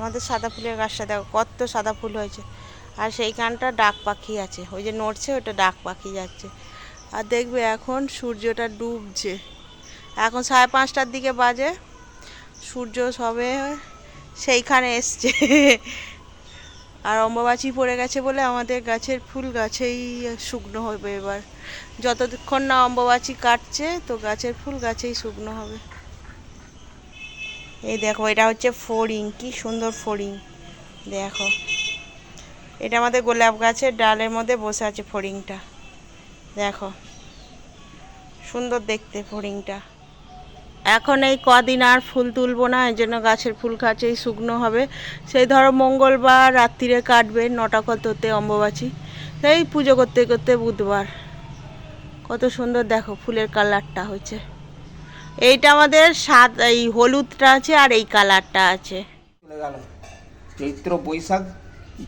আমাদের সাদা ফুলের গাছটা দেখো, কত সাদা ফুল হয়েছে। আর সেইখানটা ডাক পাখি আছে, ওই যে নড়ছে ওটা ডাক পাখি যাচ্ছে। আর দেখবে এখন সূর্যটা ডুবছে। এখন সাড়ে পাঁচটার দিকে বাজে, সূর্য সবে সেইখানে এসছে। আর অম্বুবাচি পড়ে গেছে বলে আমাদের গাছের ফুল গাছেই শুকনো হবে এবার। যতক্ষণ না অম্বুবাচি কাটছে, তো গাছের ফুল গাছেই শুকনো হবে। এই দেখো, এটা হচ্ছে ফড়িং কি সুন্দর ফড়িং দেখো, এটা আমাদের গোলাপ গাছের ডালের মধ্যে বসে আছে ফড়িংটা দেখো, সুন্দর দেখতে ফড়িংটা এখন এই কদিন আর ফুল তুলবো না, এই জন্য গাছের ফুল গাছেই শুকনো হবে। সেই ধরো মঙ্গলবার রাত্রিরে কাটবে, নটা কততে অম্বুবাচি। সেই পুজো করতে করতে বুধবার। কত সুন্দর দেখো ফুলের কালারটা হয়েছে। এইটা আমাদের সাদ এই হলুদটা আছে আর এই কালারটা আছে। চৈত্র বৈশাখ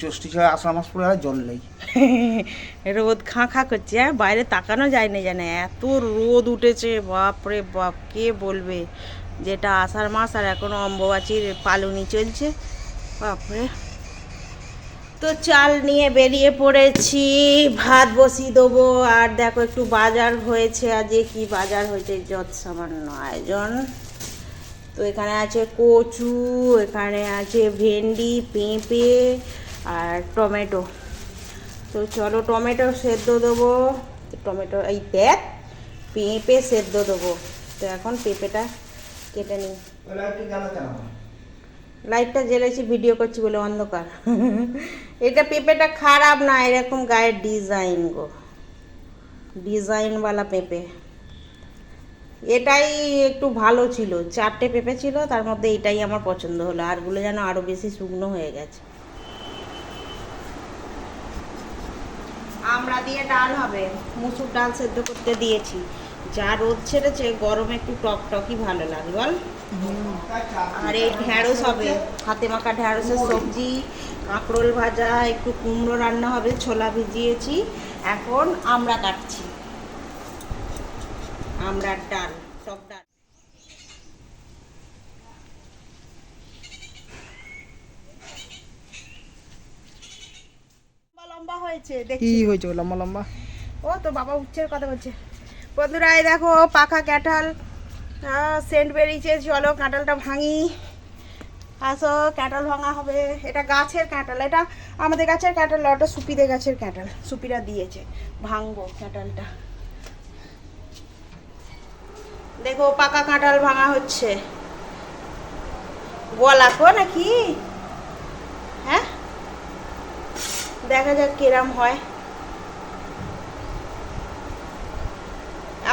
জ্যৈষ্ঠ ছয় আষাঢ় মাস পরে আর জল নেই। রোদ খাঁ খাঁ করছে হ্যাঁ বাইরে তাকানো যায় না জানে। এত রোদ উঠেছে বাপরে বাপ কে বলবে? যেটা আষাঢ় মাস আর এখনও অম্বুবাচীর পালুনি চলছে বাপরে। তো চাল নিয়ে বেরিয়ে পড়েছি, ভাত বসিয়ে দেবো। আর দেখো একটু বাজার হয়েছে আজকে কি বাজার হয়েছে যত সামান্য আয়োজন। তো এখানে আছে কচু, এখানে আছে ভেন্ডি, পেঁপে, আর টমেটো। তো চলো টমেটো সেদ্ধ দেবো। টমেটো, এই দেখ, পেঁপে সেদ্ধ দেবো। তো এখন পেঁপেটা কেটে নিই। লাইটটা জ্বেলেছি ভিডিও করছি বলে অন্ধকার। এটা পেঁপেটা খারাপ না, এরকম গায়ের ডিজাইন গো। ডিজাইনওয়ালা পেঁপে। এটাই একটু ভালো ছিল, চারটে পেঁপে ছিল, তার মধ্যে এটাই আমার পছন্দ হলো, আরগুলো যেন আরও বেশি শুকনো হয়ে গেছে। আমরা দিয়ে ডাল হবে, মুসুর ডাল সেদ্ধ করতে দিয়েছি। যা রোদ ছেড়েছে, গরমে একটু টক টকই ভালো লাগে, বল। আর এই ঢ্যাঁড়স হবে। হাতে মাখা ঢ্যাঁড়সের সবজি কাঁকরোল ভাজা একটু কুমড়ো রান্না হবে ছোলা ভিজিয়েছি। এখন আমরা কাটছি। আমরার ডাল টক ডাল। লম্বা হয়েছে কি হয়েছে লম্বা লম্বা? ও তো বাবা উচ্ছের কথা বলছে। বন্ধুরা এই দেখো পাখা কাঁঠাল সেন্ট বেরিয়েছে চলো কাঁটালটা ভাঙি। আসো কাঁঠাল ভাঙা হবে। এটা গাছের কাঁঠাল এটা আমাদের গাছের কাঁঠাল না, ওটা সুপিদের গাছের কাঁঠাল। সুপিরা দিয়েছে ভাঙবো কাঁঠালটা। দেখো পাকা কাঁঠাল ভাঙা হচ্ছে। গলাকো নাকি? হ্যাঁ? দেখা যাক কিরাম হয়।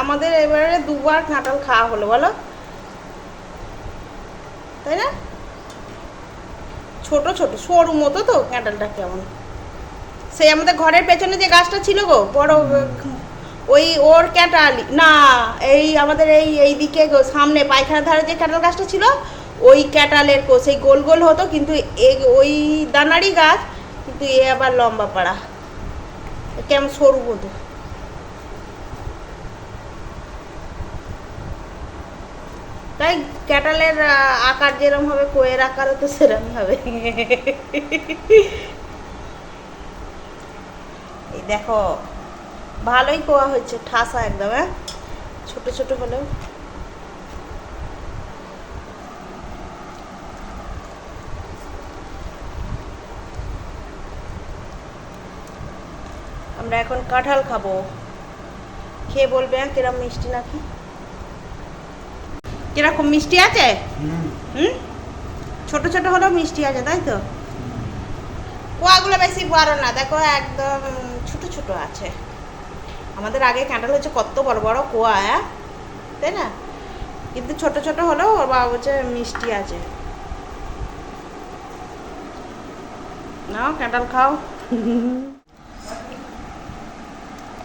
আমাদের এবারে দুবার কাঁঠাল খাওয়া হলো বলো? তাই না? ছোট ছোট সরু মতো তো কাঁঠালটা কেমন। সেই আমাদের ঘরের পেছনে যে গাছটা ছিল গো বড় ওই ওর কাঁঠাল না এই আমাদের এই এই দিকে গো, সামনে পায়খানার ধারে যে কাঁঠাল গাছটা ছিল ওই কাঁঠালের কো সেই গোল গোল হতো কিন্তু ওই দানারই গাছ কিন্তু এ আবার লম্বা পাড়া। কেমন সরু মতো তাই ক্যাটালের আকার যেরম হবে, কোয়ের আকারও তো সেরম হবে। এই দেখো, ভালোই কোয়া হচ্ছে ঠাসা একদম হ্যাঁ? ছোট ছোট হলেও। আমরা এখন কাঁঠাল খাব। খেয়ে বলবে হ্যাঁ কিরম মিষ্টি নাকি? কীরকম মিষ্টি আছে? হুম। ছোট ছোট হলেও মিষ্টি আছে তাই তো? কোয়াগুলো বেশি বড় না দেখো একদম ছোট ছোট আছে। আমাদের আগে ক্যান্ডেল হচ্ছে কত বড় বড় কোয়া হ্যাঁ তাই না? কিন্তু ছোট ছোট হলেও ওর বাবা হচ্ছে মিষ্টি আছে। নাও ক্যান্ডেল খাও।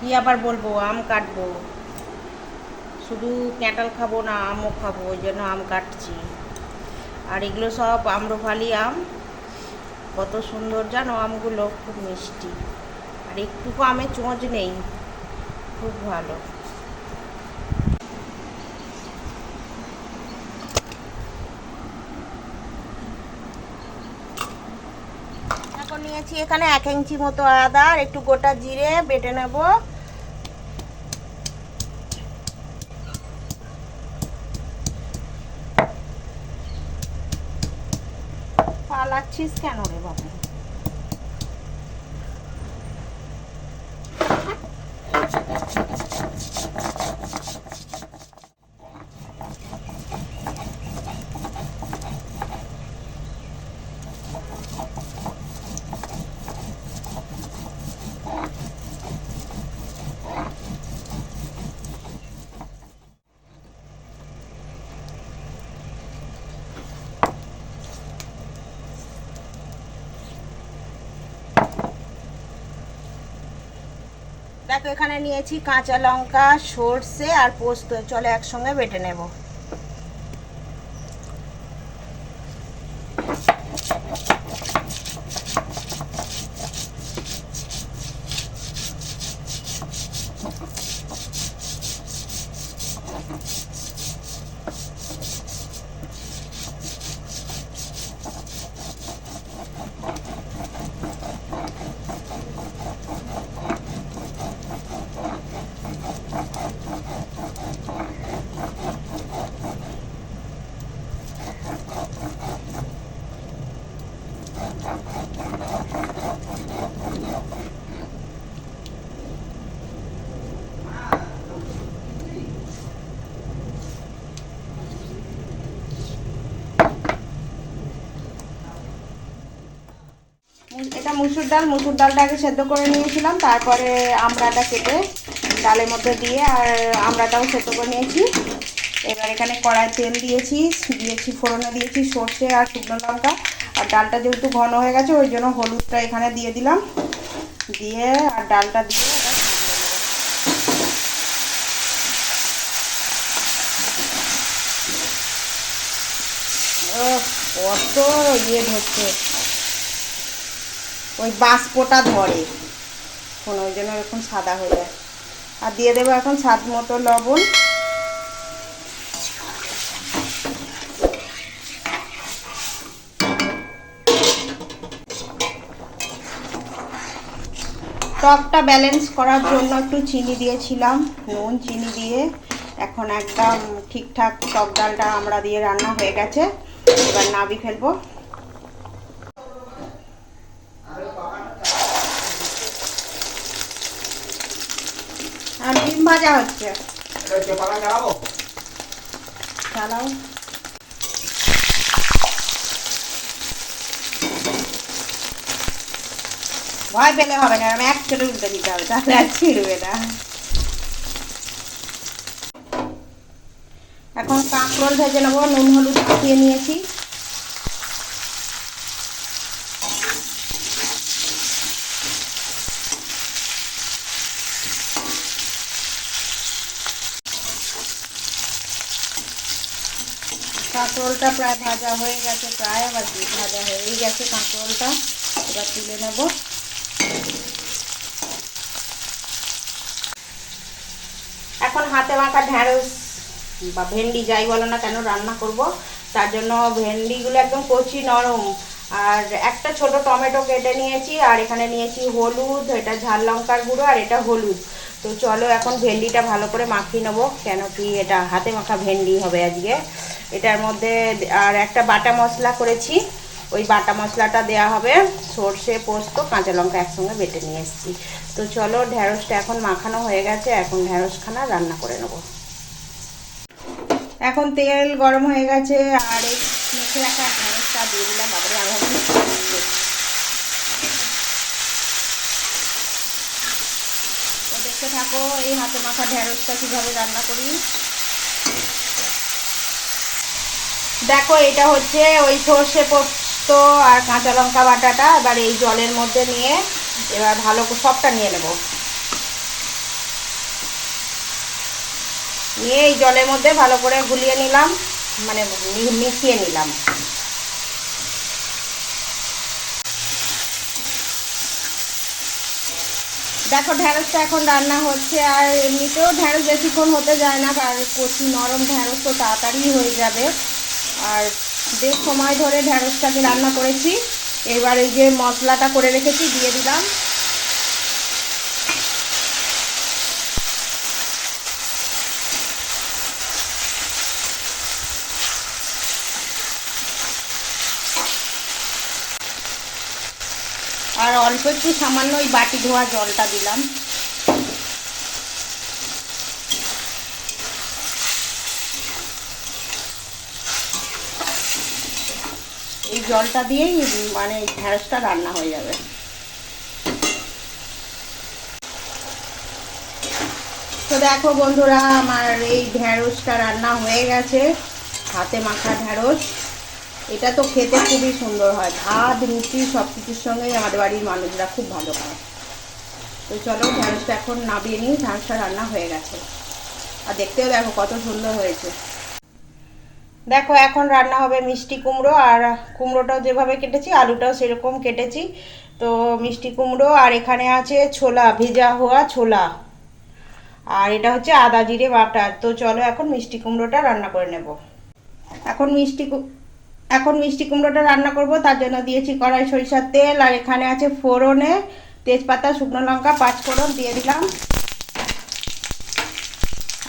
কি আবার বলব আম কাটবো। শুধু ক্যাঁটাল খাব না, আমও খাব, ওই জন্য আম কাটছি। আর এগুলো সব আম্রফালি আম। কত সুন্দর, জানো আমগুলো? খুব মিষ্টি। আর একটুকু আমে চোঁচ নেই। খুব ভালো। এখন নিয়েছি এখানে এক ইঞ্চি মতো আদা আর একটু গোটা জিরে বেটে নেব। পালাচ্ছিস কেন রে বাবা? দেখো এখানে নিয়েছি কাঁচা লঙ্কা সর্ষে আর পোস্ত। চলে একসঙ্গে বেটে নেব এটা মুসুর ডাল, মুসুর ডালটা আগে সেদ্ধ করে নিয়েছিলাম, তারপরে আমড়াটা কেটে ডালের মধ্যে দিয়ে আর আমড়াটাও সেদ্ধ করে নিয়েছি। এবার এখানে কড়াই তেল দিয়েছি দিয়েছি, ফোড়নে দিয়েছি সর্ষে আর শুকনো লঙ্কা। আর ডালটা যেহেতু ঘন হয়ে গেছে, ওই জন্য হলুদটা এখানে দিয়ে দিলাম। দিয়ে আর ডালটা দিয়ে কত ইয়ে ধরছে। ওই বাষ্পটা ধরে। এখন ওই জন্য এরকম সাদা হয়ে যায়। আর দিয়ে দেবো এখন স্বাদ মতো লবণ। টকটা ব্যালেন্স করার জন্য একটু চিনি দিয়েছিলাম, নুন, চিনি দিয়ে। এখন একদম ঠিকঠাক টক ডালটা আমরা দিয়ে রান্না হয়ে গেছে। এবার নাবি ফেলব আর ডিম ভাজা হচ্ছে। চালাও। ভয় পেলে হবে না আমি এক চলে উল্টে দিতে হবে তাহলে আর ছিঁড়বে না। এখন কাঁকরোল ভেজে নেব নুন হলুদ মাখিয়ে নিয়েছি। কাঁকরোলটা প্রায় ভাজা হয়ে গেছে, প্রায় আবার ভাজা হয়েই গেছে কাঁকরোলটা এবার তুলে নেব। এখন হাতে মাখা ঢ্যাঁড়স বা ভেন্ডি যাই বলো না কেন রান্না করব। তার জন্য ভেন্ডিগুলো একদম কচি নরম। আর একটা ছোট টমেটো কেটে নিয়েছি, আর এখানে নিয়েছি হলুদ, এটা ঝাল লঙ্কার গুঁড়ো আর এটা হলুদ। তো চলো এখন ভেন্ডিটা ভালো করে মাখিয়ে নেব, কেন কি এটা হাতে মাখা ভেন্ডি হবে আজকে। এটার মধ্যে আর একটা বাটা মশলা করেছি। ওই বাটা মশলাটা দেয়া হবে সর্ষে, পোস্ত, কাঁচা লঙ্কা একসঙ্গে বেটে নিয়ে এসেছি। তো চলো ঢ্যাঁড়সটা এখন মাখানো হয়ে গেছে, এখন ঢ্যাঁড়সখানা রান্না করে নেব। এখন তেল গরম হয়ে গেছে, আর এই মেখে রাখা ঢ্যাঁড়সটা দিয়ে দিলাম বাবারে দেখতে থাকো, এই হাতে মাখা ঢ্যাঁড়সটা কীভাবে রান্না করি। দেখো, এটা হচ্ছে ওই সর্ষে পোস্ত আর কাঁচা লঙ্কা বাটাটা। এবার এই জলের মধ্যে নিয়ে এবার ভালো সবটা নিয়ে নেব। নিয়ে এই জলের মধ্যে ভালো করে গুলিয়ে নিলাম মানে মিশিয়ে নিলাম। দেখো ঢ্যাঁড়সটা এখন রান্না হচ্ছে, আর এমনিতেও ঢ্যাঁড়স বেশিক্ষণ হতে যায় না আর কচি নরম ঢ্যাঁড়স তো তাড়াতাড়ি হয়ে যাবে। আর বেশ সময় ধরে ঢ্যাঁড়সটাকে রান্না করেছি। এবার এই যে মশলাটা করে রেখেছি, দিয়ে দিলাম। আর অল্প একটু সামান্য ওই বাটি ধোয়া জলটা দিলাম। এই জলটা দিয়েই মানে ঢ্যাঁড়সটা রান্না হয়ে যাবে। তো দেখো বন্ধুরা, আমার এই ঢ্যাঁড়সটা রান্না হয়ে গেছে, হাতে মাখা ঢ্যাঁড়স এটা তো খেতে খুবই সুন্দর হয়, ভাত, রুটি সব কিছুর সঙ্গেই আমাদের বাড়ির মানুষরা খুব ভালো খায়। তো চলো ঢ্যাঁড়সটা এখন নামিয়ে নিই ঢ্যাঁড়সটা রান্না হয়ে গেছে। আর দেখতেও দেখো কত সুন্দর হয়েছে। দেখো, এখন রান্না হবে মিষ্টি কুমড়ো, আর কুমড়োটাও যেভাবে কেটেছি, আলুটাও সেরকম কেটেছি। তো মিষ্টি কুমড়ো, আর এখানে আছে ছোলা, ভেজা হওয়া ছোলা। আর এটা হচ্ছে আদা জিরে বাটা। তো চলো এখন মিষ্টি কুমড়োটা রান্না করে নেব। এখন মিষ্টি এখন মিষ্টি কুমড়োটা রান্না করব, তার জন্য দিয়েছি কড়াই সরিষার তেল, আর এখানে আছে ফোড়নে তেজপাতা, শুকনো লঙ্কা পাঁচ ফোড়ন দিয়ে দিলাম।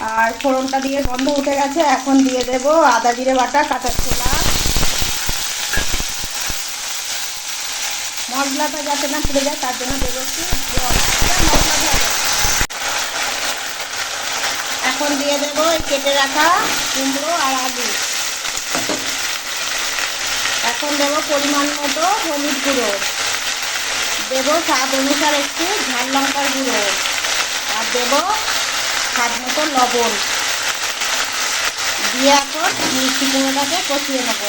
আর ফোড়নটা দিয়ে গন্ধ উঠে গেছে, এখন দিয়ে দেব আদা জিরে বাটা, কাঁচা ছোলা। মশলাটা যাতে না পুড়ে যায়, তার জন্য দেবো একটু জল। ভাজা এখন দিয়ে দেবো কেটে রাখা কুমড়ো আর আলু। এখন দেবো পরিমাণ মতো হলুদ গুঁড়ো। দেবো স্বাদ অনুসার একটু ঝাল লঙ্কার গুঁড়ো। আর দেবো স্বাদ মতো লবণ। দিয়ে এখন মিষ্টি কুমড়োটাকে কষিয়ে নেব।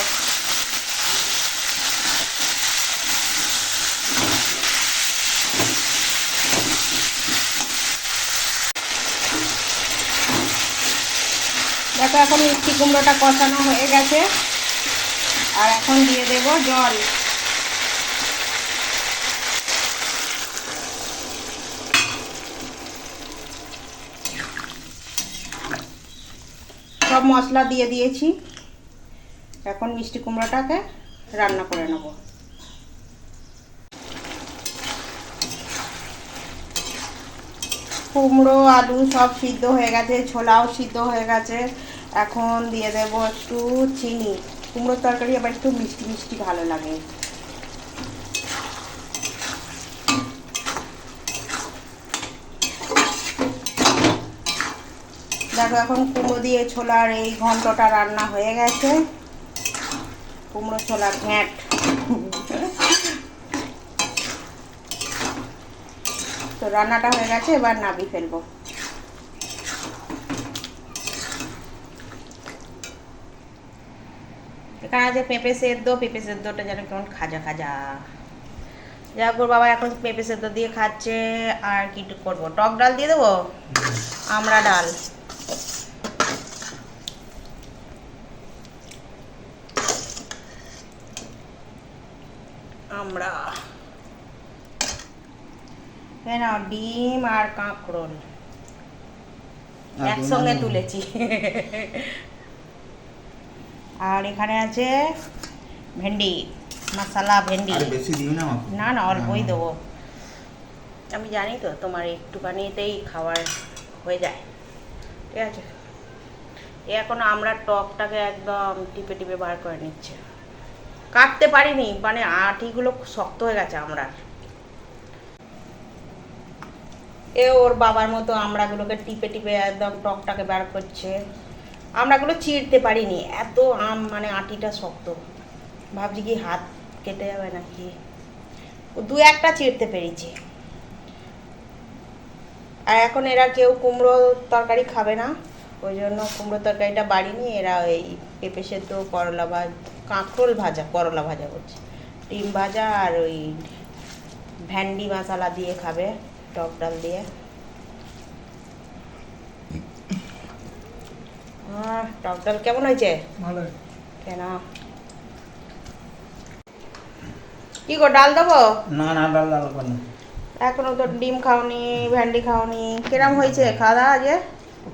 দেখো, এখন মিষ্টি কুমড়োটা কষানো হয়ে গেছে। আর এখন দিয়ে দেব জল। সব মশলা দিয়ে দিয়েছি। এখন মিষ্টি কুমড়োটাকে রান্না করে নেব। কুমড়ো, আলু সব সিদ্ধ হয়ে গেছে, ছোলাও সিদ্ধ হয়ে গেছে। এখন দিয়ে দেব একটু চিনি। কুমড়োর তরকারি আবার একটু মিষ্টি মিষ্টি ভালো লাগে। দেখো এখন কুমড়ো দিয়ে ছোলার এই ঘন্টটা রান্না হয়ে গেছে। কুমড়ো ছোলার ঘ্যাঁট। তো রান্নাটা হয়ে গেছে এবার নাবি ফেলব। এখানে আছে পেঁপে সেদ্ধ পেঁপে সেদ্ধটা যেন কেমন খাজা খাজা। যাক ওর বাবা এখন পেঁপে সেদ্ধ দিয়ে খাচ্ছে আর কি করব? টক ডাল দিয়ে দেবো? আমড়া ডাল। আমরা। কেন ডিম আর কাঁকরোল। একসঙ্গে তুলেছি। আর এখানে আছে ভেন্ডি মশলা ভেন্ডি। আর বেশি দিই না। না না অল্পই দেবো। আমি জানি তো তোমার একটুখানিতেই খাবার হয়ে যায়। ঠিক আছে? এ এখন আমরা টকটাকে একদম টিপে টিপে বার করে নিচ্ছে। কাটতে পারিনি মানে আটিগুলো শক্ত হয়ে গেছে আমরা। এ ওর বাবার মতো আমড়াগুলোকে টিপে টিপে একদম টকটাকে বার করছে। আমড়াগুলো চিড়তে পারিনি, এত আম মানে আটিটা শক্ত। ভাবছি কি হাত কেটে যাবে নাকি? দু একটা চিড়তে পেরেছি। আর এখন এরা কেউ কুমড়ো তরকারি খাবে না, ওই জন্য কুমড়ো তরকারিটা বাড়িনি, এরা ওই পেঁপে সেদ্ধ করলা ভাজ কাঁকরোল ভাজা করলা ভাজা করছে। ডিম ভাজা আর ওই ভ্যান্ডি মশলা দিয়ে খাবে টক ডাল দিয়ে। টক ডাল কেমন হয়েছে? কেন? কি গো ডাল দেবো? না না ডাল ডাল না। এখনও তো ডিম খাওনি ভ্যান্ডি খাওনি। কিরম হয়েছে? খাওয়া দাওয়া আজকে?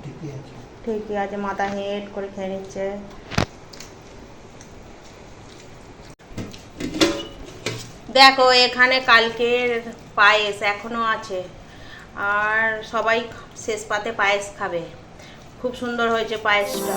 ঠিকই আছে। ঠিকই আছে? মাথা হেড করে খেয়ে নিচ্ছে। দেখো, এখানে কালকের পায়েস এখনও আছে। আর সবাই শেষ পাতে পায়েস খাবে। খুব সুন্দর হয়েছে পায়েসটা।